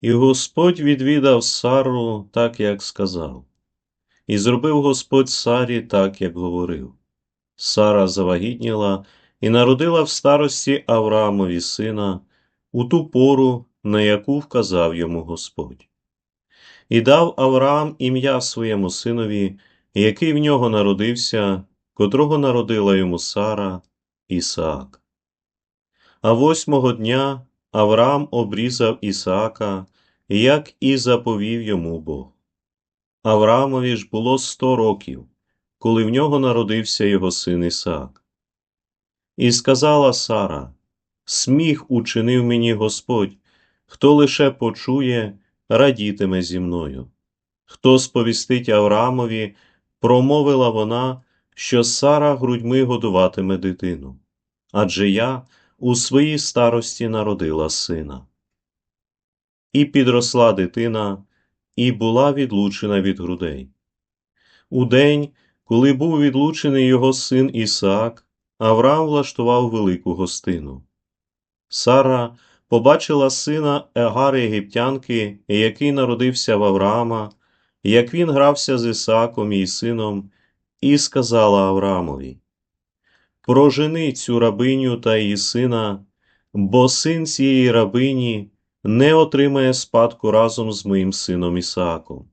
І Господь відвідав Сару так, як сказав, і зробив Господь Сарі так, як говорив. Сара завагітніла і народила в старості Авраамові сина у ту пору, на яку вказав йому Господь. І дав Авраам ім'я своєму синові, який в нього народився, котрого народила йому Сара Ісаак. А восьмого дня Авраам обрізав Ісаака, як і заповів йому Бог. Авраамові ж було сто років, коли в нього народився його син Ісаак. І сказала Сара: Сміх учинив мені Господь, хто лише почує, радітиме зі мною. Хто сповістить Авраамові, промовила вона, що Сара грудьми годуватиме дитину. Адже я у своїй старості народила сина. І підросла дитина, і була відлучена від грудей. У день, коли був відлучений його син Ісаак, Авраам влаштував велику гостину. Сара побачила сина Егари Єгиптянки, який народився в Авраама, як він грався з Ісааком і сином, і сказала Авраамові: Прожени цю рабиню та її сина, бо син цієї рабині не отримає спадку разом з моїм сином Ісааком.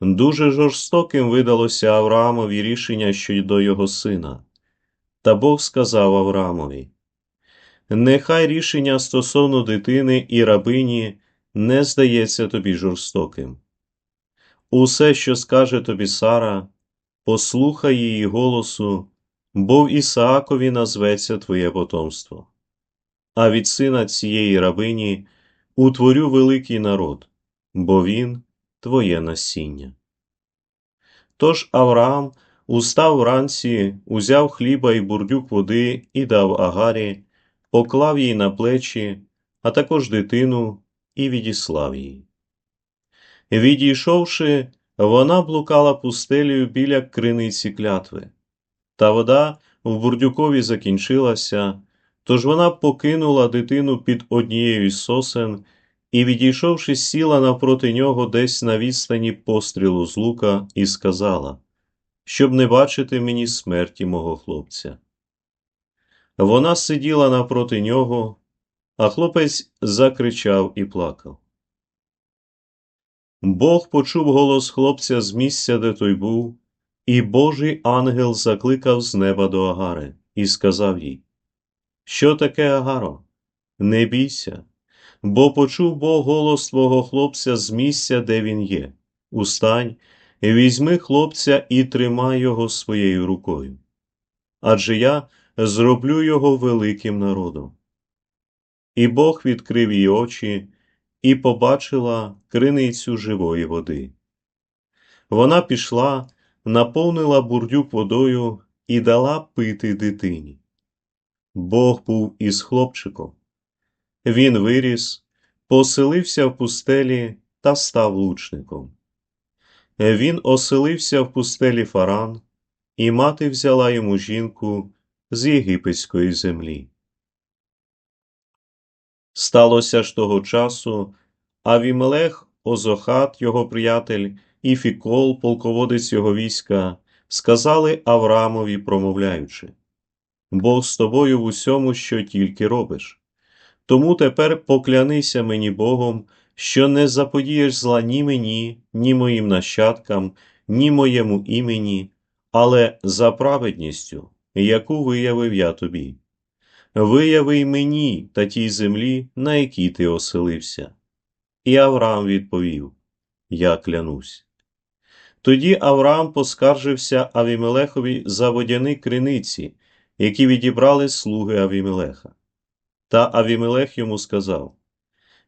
Дуже жорстоким видалося Авраамові рішення щодо його сина. Та Бог сказав Авраамові: Нехай рішення стосовно дитини і рабині не здається тобі жорстоким. Усе, що скаже тобі Сара, послухай її голосу, бо в Ісаакові назветься твоє потомство. А від сина цієї рабині утворю великий народ, бо він твоє насіння. Тож Авраам устав вранці, узяв хліба і бурдюк води і дав Агарі, поклав їй на плечі, а також дитину, і відіслав її. Відійшовши, вона блукала пустелею біля криниці клятви. Та вода в бурдюкові закінчилася, тож вона покинула дитину під однією з сосен і, відійшовши, сіла навпроти нього десь на відстані пострілу з лука, і сказала, щоб не бачити мені смерті мого хлопця. Вона сиділа навпроти нього, а хлопець закричав і плакав. Бог почув голос хлопця з місця, де той був, і Божий ангел закликав з неба до Агари і сказав їй: Що таке, Агаро? Не бійся, бо почув Бог голос твого хлопця з місця, де він є. Устань, візьми хлопця і тримай його своєю рукою. Адже я зроблю його великим народом. І Бог відкрив її очі і побачила криницю живої води. Вона пішла, наповнила бурдюк водою і дала пити дитині. Бог був із хлопчиком. Він виріс, поселився в пустелі та став лучником. Він оселився в пустелі Фаран, і мати взяла йому жінку з єгипетської землі. Сталося ж того часу, Авімелех, Озохат, його приятель, і Фікол, полководець його війська, сказали Авраамові, промовляючи Бог з тобою в усьому, що тільки робиш. Тому тепер поклянися мені Богом, що не заподієш зла ні мені, ні моїм нащадкам, ні моєму імені, але за праведністю, яку виявив я тобі. Вияви й мені та тій землі, на якій ти оселився. І Авраам відповів: Я клянусь. Тоді Авраам поскаржився Авімелехові за водяні криниці, які відібрали слуги Авімелеха. Та Авімелех йому сказав: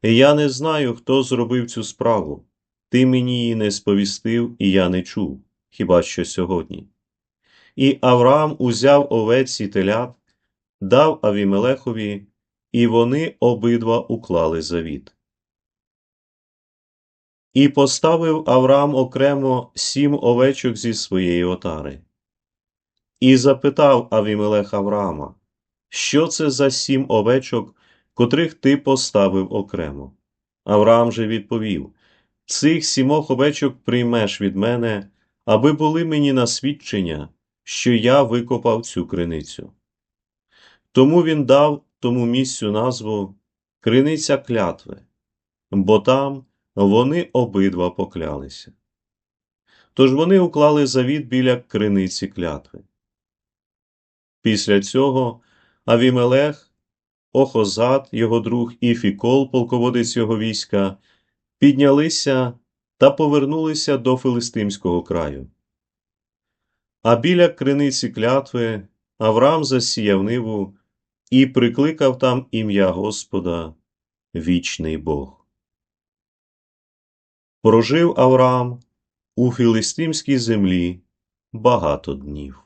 Я не знаю, хто зробив цю справу. Ти мені її не сповістив, і я не чув, хіба що сьогодні. І Авраам узяв овець і телят, дав Авімелехові, і вони обидва уклали завіт. І поставив Авраам окремо сім овечок зі своєї отари. І запитав Авімелех Авраама, що це за сім овечок, котрих ти поставив окремо? Авраам же відповів Цих сімох овечок приймеш від мене, аби були мені на свідчення, що я викопав цю криницю. Тому він дав тому місцю назву Криниця клятви, бо там вони обидва поклялися. Тож вони уклали завіт біля криниці клятви. Після цього Авімелех, Охозат, його друг і Фікол, полководець його війська, піднялися та повернулися до Филистимського краю. А біля криниці клятви Авраам засіяв ниву і прикликав там ім'я Господа, вічний Бог. Прожив Авраам у філистимській землі багато днів.